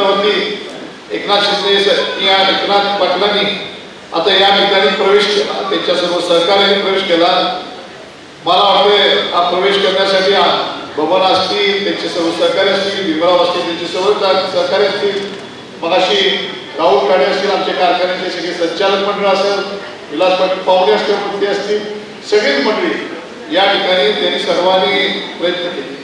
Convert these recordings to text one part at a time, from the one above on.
आजच्या एकनाथ शिंदे या एकनाथ पाटलांनी आता या ठिकाणी प्रवेश केला. त्यांच्या सर्व सहकार्याने प्रवेश केला. मला वाटते हा प्रवेश करण्यासाठी हा बबन असतील त्यांचे सर्व सहकारी असतील भीमराव असतील त्यांचे सर्व सह- सहकारी असतील. मगाशी राहुल काडे असतील आमच्या कारखान्याचे सगळे संचालक मंडळ असेल विलास पाटील पाहुणे असतील कुठे असतील सगळीच मंडळी या ठिकाणी त्यांनी सर्वांनी प्रयत्न केले.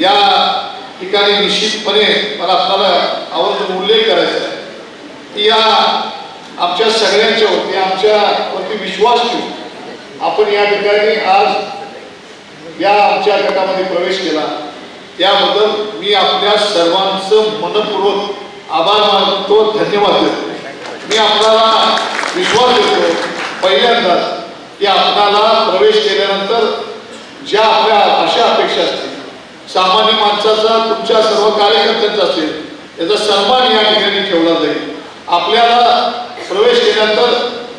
या ठिकाणी निश्चितपणे मला आपल्याला आवर्जून उल्लेख करायचा आहे. या आमच्या सगळ्यांच्या वरती आमच्या वरती विश्वास ठेवून आपण या ठिकाणी आज या आमच्या गटामध्ये प्रवेश केला. त्याबद्दल मी आपल्या सर्वांचं मनपूर्वक आभार मानतो धन्यवाद देतो. मी आपल्याला विश्वास देतो पहिल्यांदाच की आपल्याला प्रवेश केल्यानंतर ज्या आपल्या अशा अपेक्षा असतात सामान्य माणसाचा तुमच्या सर्व कार्यकर्त्यांचा असेल याचा सन्मान या ठिकाणी ठेवला जाईल. आपल्याला प्रवेश केल्यानंतर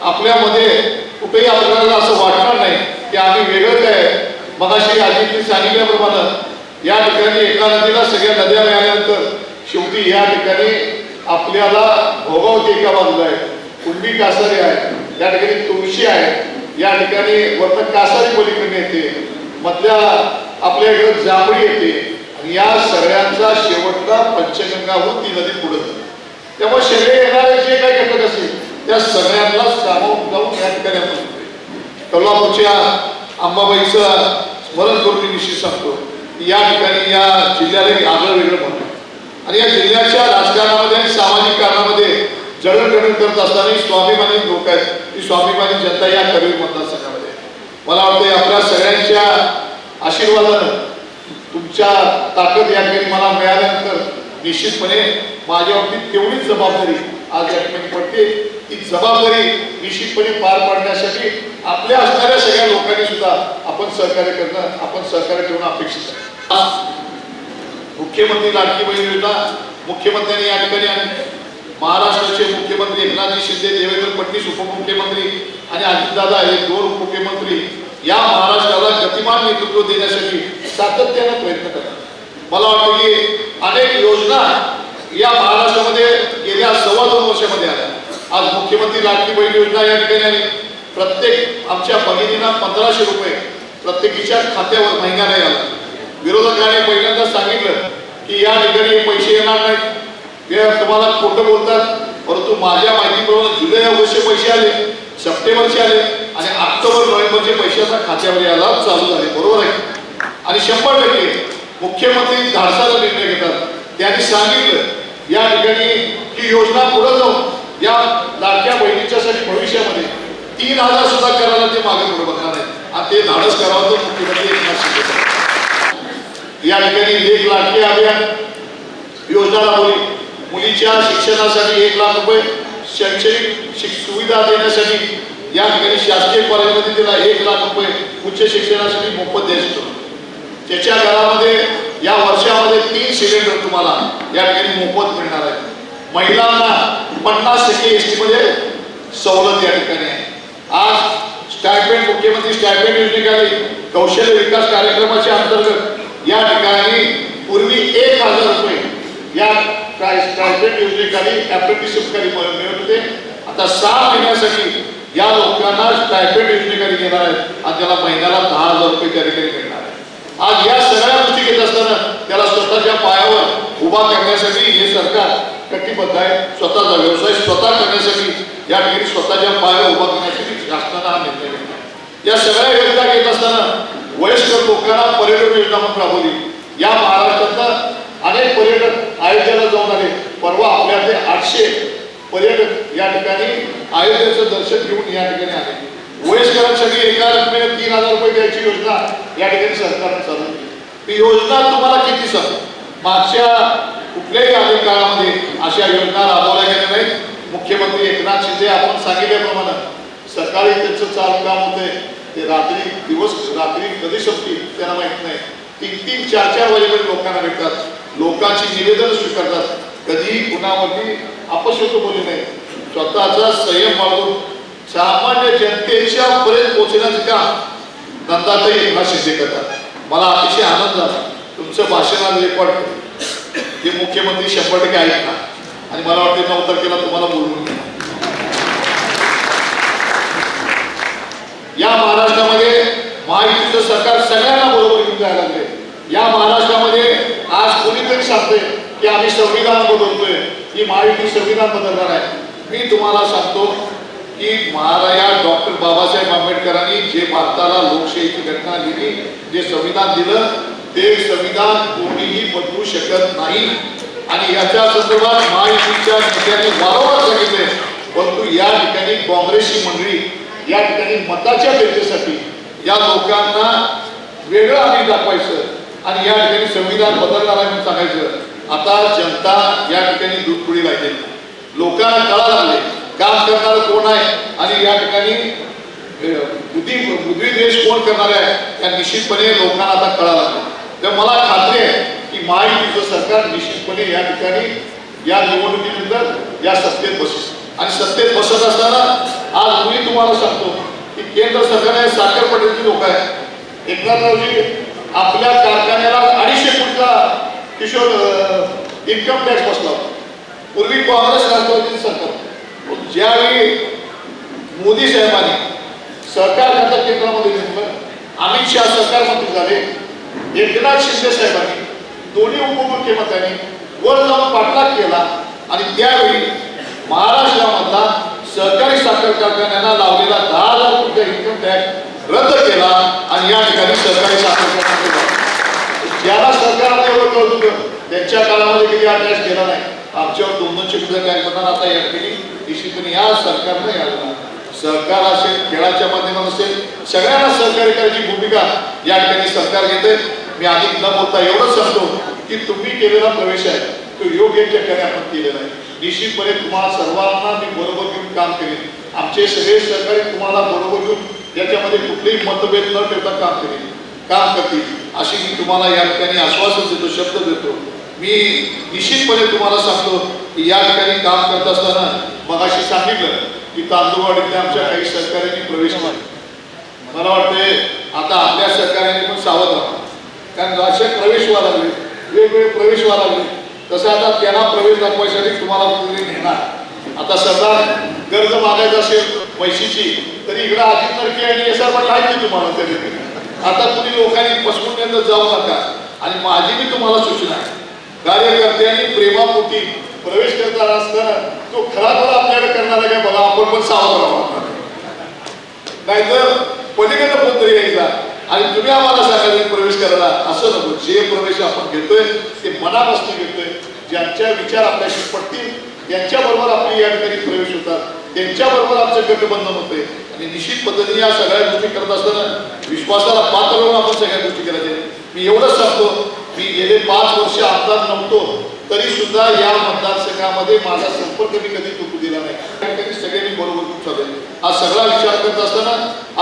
आपल्यामध्ये कुठेही आपल्याला असं वाटणार नाही की आम्ही वेगळं काय मगाशी अजितने सांगितल्याप्रमाणे या ठिकाणी एका नदीला सगळ्या नद्या मिळाल्यानंतर शेवटी या ठिकाणी आपल्याला भोगावती एका बाजूला आहे. कुंडी कासारी आहे या ठिकाणी तुळशी आहे या ठिकाणी वरतं कासारी पलीकडे येते. मधल्या आपल्याकडे जांभळी येते. आणि या सगळ्यांचा शेवटला पंचगंगाहून ती नदी पुढे जाते. त्यामुळे शरीर येणारे जे काही घटक असेल त्या सगळ्यांना सामावून जाऊन या ठिकाणी आपण कोल्हापूरच्या अंबाबाईचं स्मरण करून विषयी सांगतो या ठिकाणी या जिल्ह्याला एक आगळं वेगळं म्हणतो आणि या जिल्ह्याच्या राजकारणामध्ये आणि सामाजिक कारणामध्ये जडणघडण करत असताना स्वाभिमानी लोक आहेत. ही स्वाभिमानी जनता या कवी मतदारसंघामध्ये. मला वाटतं आपल्या सगळ्यांच्या आशीर्वादानं तुमच्या ताकद या ठिकाणी मला मिळाल्यानंतर निश्चितपणे बाबतीत तेवढीच जबाबदारी आज या ठिकाणी पडते. ती जबाबदारी निश्चितपणे पार पाडण्यासाठी आपल्या असणाऱ्या सगळ्या लोकांनी सुद्धा आपण सहकार्य करणं आपण सहकार्य ठेवणं अपेक्षित आहे. आज मुख्यमंत्री लाडकी बहीण योजना मुख्यमंत्र्यांनी या ठिकाणी महाराष्ट्राचे मुख्यमंत्री एकनाथजी शिंदे देवेंद्र फडणवीस उपमुख्यमंत्री आणि अजितदादा हे दोन उपमुख्यमंत्री या महाराष्ट्राला गतिमान नेतृत्व देण्यासाठी सातत्यानं प्रयत्न करतात. मला वाटतं की अनेक योजना या महाराष्ट्रामध्ये गेल्या सव्वा दोन वर्षामध्ये आल्या. आज मुख्यमंत्री लाडकी बहीण योजना या ठिकाणी प्रत्येक आमच्या भगिनींना पंधराशे रुपये प्रत्येकीच्या खात्यावर महिन्याला आला विरोधकांनी पहिल्यांदा सांगितलं की या ठिकाणी पैसे येणार नाहीत. ते तुम्हाला खोटं बोलतात परंतु माझ्या माहितीप्रमाणे जुलै ऑगस्टचे पैसे आले सप्टेंबरचे आले. आणि ऑक्टोबर नोव्हेंबरचे पैसे आता खात्यावर यायला चालू झाले. बरोबर आहे? आणि शंभर टक्के मुख्यमंत्री धाडसाला निर्णय घेतात. त्यांनी सांगितलं या ठिकाणी ही योजना पुढे जाऊन या लाडक्या बहिणीच्यासाठी भविष्यामध्ये तीन हजार सुद्धा करायला ते मागे पुढे बघणार आहेत. आणि ते धाडस करावं तर मुख्यमंत्री एकनाथ शिंदे या ठिकाणी एक लाडके अभियान योजना राबवली मुलीच्या शिक्षणासाठी एक लाख रुपये शैक्षणिक सुविधा देण्यासाठी या ठिकाणी शासकीय कॉलेजमध्ये तिला एक लाख रुपये उच्च शिक्षणासाठी मोफत द्यायचो त्याच्या घरामध्ये या वर्षामध्ये तीन सिलेंडर तुम्हाला या ठिकाणी मोफत मिळणार आहे महिलांना पन्नास टक्के एसमध्ये सवलत या ठिकाणी आहे. आज स्टायपेंड मुख्यमंत्री स्टायपेंड योजनेखाली कौशल्य विकास कार्यक्रमाच्या अंतर्गत या ठिकाणी पूर्वी एक हजार रुपये या स्टायपेंड योजनेखाली अप्रेंटिसशिपखाली मिळत होते. आता सहा महिन्यासाठी या लोकांना स्टायपेंड योजनेकडे घेणार आहेत? आणि त्याला महिन्याला दहा हजार रुपये त्या ठिकाणी मिळणार आहे आज या सगळ्या गोष्टी घेत असताना त्याला स्वतःच्या पायावर उभा करण्यासाठी हे सरकार कटिबद्ध आहे. स्वतःचा व्यवसाय स्वतः करण्यासाठी या ठिकाणी स्वतःच्या पायावर उभा करण्यासाठी शासनानं हा निर्णय घेतला. या सगळ्या योजना घेत असताना वयस्कर लोकांना पर्यटन योजना पण राबवली. या महाराष्ट्रातला अनेक पर्यटक अयोध्येला जाऊन आले. परवा आपल्यातले आठशे पर्यटक या ठिकाणी अयोध्येचं दर्शन घेऊन या ठिकाणी आले. वयस्करांसाठी एका रकमेने तीन हजार रुपये द्यायची योजना या ठिकाणी सरकारने चालू केली. ती योजना तुम्हाला किती सांगू मागच्या कुठल्याही आधी काळामध्ये अशा योजना राबवल्या गेल्या नाहीत. मुख्यमंत्री एकनाथ शिंदे आपण सांगितल्याप्रमाणे सकाळी त्यांचं चालू काम होतंय. ते रात्री दिवस रात्री कधी संपतील त्यांना माहीत नाही. तीन तीन चार चार वाजेपर्यंत लोकांना भेटतात. लोकांची निवेदन स्वीकारतात. कधीही कुणावरती अपशब्द बोलले नाही स्वतःचा संयम बाळगून सामान्य जनतेच्या पर्यंत पोहोचण्याचं काम नंदाताई एकनाथ शिंदे करतात. मला अतिशय आनंद झाला. तुमचं भाषण रेकॉर्ड ते मुख्यमंत्री शंभर टक्के ऐकणार. आणि मला वाटतं नऊ तारखेला तुम्हाला बोलून या महाराष्ट्रामध्ये महायुतीचं सरकार सगळ्यांना बरोबर घेऊन जायला लागले या महाराष्ट्रामध्ये आज कोणीतरी सांगते की आम्ही संविधान बदलतोय. की महायुती संविधान बदलणार आहे. मी तुम्हाला सांगतो की महाराजा डॉक्टर बाबासाहेब आंबेडकरांनी जे भारताला लोकशाहीची घटना लिहिली जे संविधान दिलं ते संविधान कोणीही बदलू शकत नाही. आणि याच्या संदर्भात महायुतीच्या नेत्यांनी वारंवार सांगितले परंतु या ठिकाणी काँग्रेसची मंडळी या ठिकाणी मताच्या भेटीसाठी या लोकांना वेगळं आम्ही दाखवायचं आणि या ठिकाणी संविधान बदलणार आहे सांगायचं. आता जनता या ठिकाणी दूध पुढे लोकांना कळा लागले काम करणार कोण आहे आणि या ठिकाणी बुद्धी बुद्धी देश कोण करणार आहे त्या निश्चितपणे लोकांना आता कळा लागले. तर मला खात्री आहे की महायुतीचं सरकार निश्चितपणे या ठिकाणी या निवडणुकीनंतर या सत्तेत बसेल. आणि सत्तेत बसत असताना आज मी तुम्हाला सांगतो की केंद्र सरकार साखर पटेलची लोक आहेत. एकनाथरावजी आपल्या कारखान्याला अडीचशे कोटीचा किशोर इन्कम टॅक्स बसला. होता. पूर्वी काँग्रेस राष्ट्रवादी सरकार. ज्यावेळी मोदी साहेबांनी सहकार खातं केंद्रामध्ये घेतलं अमित शहा सरकार मंत्री झाले एकनाथ शिंदे साहेबांनी दोन्ही उपमुख्यमंत्र्यांनी वर जाऊन पाठलाग केला आणि त्यावेळी महाराष्ट्रामधला सहकारी साखर कारखान्यांना लावलेला दहा हजार रुपये इन्कम टॅक्स रद्द केला आणि या ठिकाणी सहकारी साखर कारखाना ज्याला सरकारने एवढं त्यांच्या काळामध्ये किती अभ्यास केला नाही. आमच्यावर दोन दोनशे कोटी काय करणार आता या ठिकाणी निश्चितपणे या सरकारनं यावं सहकार असेल खेळाच्या माध्यमात असेल सगळ्यांना सहकार्य करायची भूमिका या ठिकाणी सरकार घेते मी अधिक न बोलता एवढंच सांगतो की तुम्ही केलेला प्रवेश आहे तो योग्य ठिकाणी आपण केलेला आहे. निश्चितपणे तुम्हाला सर्वांना मी बरोबर घेऊन काम करेन. आमचे सगळे सहकारी तुम्हाला बरोबर घेऊन याच्यामध्ये कुठलेही मतभेद न ठेवता काम करेन. काम करतील. अशी मी तुम्हाला या ठिकाणी आश्वासन देतो शब्द देतो. मी निश्चितपणे तुम्हाला सांगतो की या ठिकाणी काम करत असताना मगाशी सांगितलं की तांदूळवाडीतल्या आमच्या काही सहकार्यांनी प्रवेश केला. मला वाटते आता आपल्या सहकार्याने पण सावध राहा. कारण असे प्रवेश व्हायला लागले वेगवेगळे प्रवेश व्हायला लागले. तसं आता त्यांना प्रवेश दाखवायसाठी तुम्हाला मुली नेणार. आता सरदार कर्ज मागायचं असेल पैशाची तरी इकडं आधी नरकी आणि एस आर पण की तुम्हाला. त्या ठिकाणी. आता तुम्ही लोकांनी पसवून केंद्र जाऊ नका. आणि माझी मी तुम्हाला सूचना आहे. कार्यकर्त्यांनी प्रेमापोटी प्रवेश करताना असताना तो खरा खरा आपल्याकडे करणार काय बघा आपण पण सावध राहा नाहीतर पलीकडे कोणतरी यायचा आणि तुम्ही आम्हाला सांगायचं प्रवेश करायला. असं नको. जे प्रवेश आपण घेतोय ते मनापासून घेतोय. ज्यांच्या विचार आपल्याशी पडतील यांच्याबरोबर आपली या ठिकाणी प्रवेश होतात. त्यांच्याबरोबर आमचं गटबंधन होते आणि निश्चित पद्धतीने या सगळ्या गोष्टी करत असताना विश्वासाला पात्र आपण सगळ्या गोष्टी करायच्या मी एवढंच सांगतो मी गेले पाच वर्ष आमदार नव्हतो तरी सुद्धा या मतदारसंघामध्ये माझा संपर्क मी कधी तुटू दिला नाही. त्या सगळ्यांनी बरोबर खूप चालू हा सगळा विचार करत असताना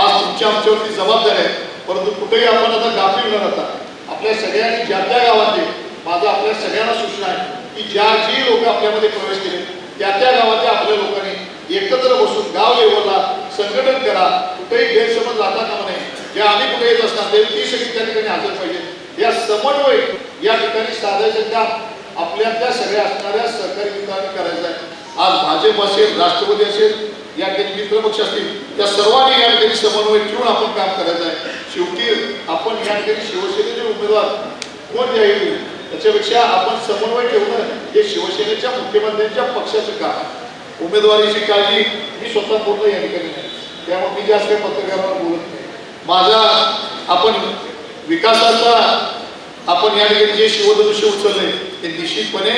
आज तुमच्या आमच्यावरती जबाबदारी आहे. परंतु कुठेही आपण आता गाफील न राहता आपल्या सगळ्यांनी ज्या त्या गावातले माझं आपल्या सगळ्यांना सूचना आहे की ज्या जी लोक आपल्यामध्ये प्रवेश केले त्या त्या गावातल्या आपल्या लोकांनी एकत्र बसून गाव लेवलला संघटन करा. कुठेही गैरसमज जाता कामा नये. जे अनेक कुठे येत असणार ते ती सगळी त्या ठिकाणी हजर पाहिजे. या समन्वय या ठिकाणी साधायचं काम आपल्यातल्या सगळ्या असणाऱ्या सहकारी मित्रांनी करायचं आहे. आज भाजप असेल राष्ट्रपती असेल या ठिकाणी मित्रपक्ष असतील त्या सर्वांनी या ठिकाणी समन्वय ठेवून आपण काम करायचं आहे. शेवटी आपण या ठिकाणी शिवसेनेचे उमेदवार कोण जाहीर त्याच्यापेक्षा आपण समन्वय ठेवणं हे शिवसेनेच्या मुख्यमंत्र्यांच्या पक्षाचं काम उमेदवारीची काळजी मी स्वतः पूर्ण या ठिकाणी नाही. त्यामुळे मी जास्त काही पत्रकारांवर बोलत नाही. माझा आपण विकासाचा आपण या ठिकाणी जे शिवदृश्य उचलले ते निश्चितपणे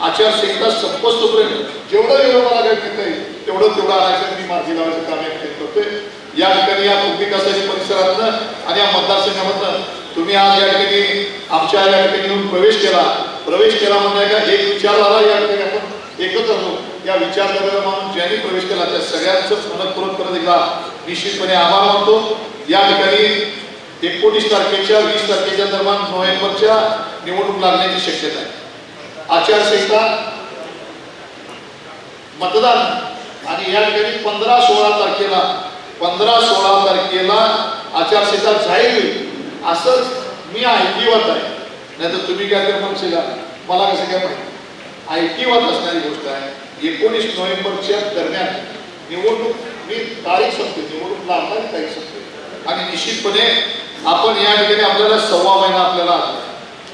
आचारसंहिता संपस्तोपर्यंत जेवढं जेवढं मला काय घेता येईल तेवढं तेवढं आरक्षण मी मार्गी लावायचं काम या ठिकाणी करतोय. या ठिकाणी या विकासाच्या परिसरातनं आणि या मतदारसंघामधनं तुम्ही आज या ठिकाणी आमच्या या ठिकाणी येऊन प्रवेश केला. प्रवेश केला म्हणजे का एक विचारधारा या ठिकाणी आपण एकत्र होतो या विचारधारेला मानून ज्यांनी प्रवेश केला त्या सगळ्यांचं मनपूर्वक परत एकदा निश्चितपणे आभार मानतो या ठिकाणी एकोणीस तारखेच्या वीस तारखेच्या दरम्यान नोव्हेंबरच्या निवडणूक लागण्याची शक्यता आहे. आचारसंहिता मतदान आणि या ठिकाणी पंधरा सोळा तारखेला पंधरा सोळा तारखेला आचारसंहिता जाहीर होईल असंच मी ऐकिवत आहे. नाहीतर तुम्ही काय तर म्हणशील मला कसं काय माहिती? ऐकिवत असणारी गोष्ट आहे एकोणीस नोव्हेंबरच्या दरम्यान निवडणूक मी तारीख सांगते निवडणूक लागणारी तारीख सांगते आणि निश्चितपणे आपण या ठिकाणी आपल्याला सव्वा महिना आपल्याला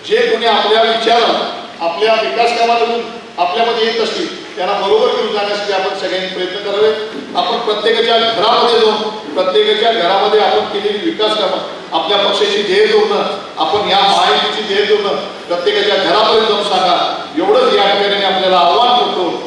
जे कोणी आपल्या विचारात आपल्या विकास कामातून आपल्यामध्ये येत असतील त्यांना बरोबर घेऊन जाण्यासाठी आपण सगळ्यांनी प्रयत्न करावे. आपण प्रत्येकाच्या घरामध्ये जाऊन प्रत्येकाच्या घरामध्ये आपण केलेली विकास कामं आपल्या पक्षाची ध्येय जोडणं आपण या महायुतीची ध्येय जोडणं प्रत्येकाच्या घरापर्यंत जाऊन सांगा. एवढंच या ठिकाणी आपल्याला अहवाहन देतो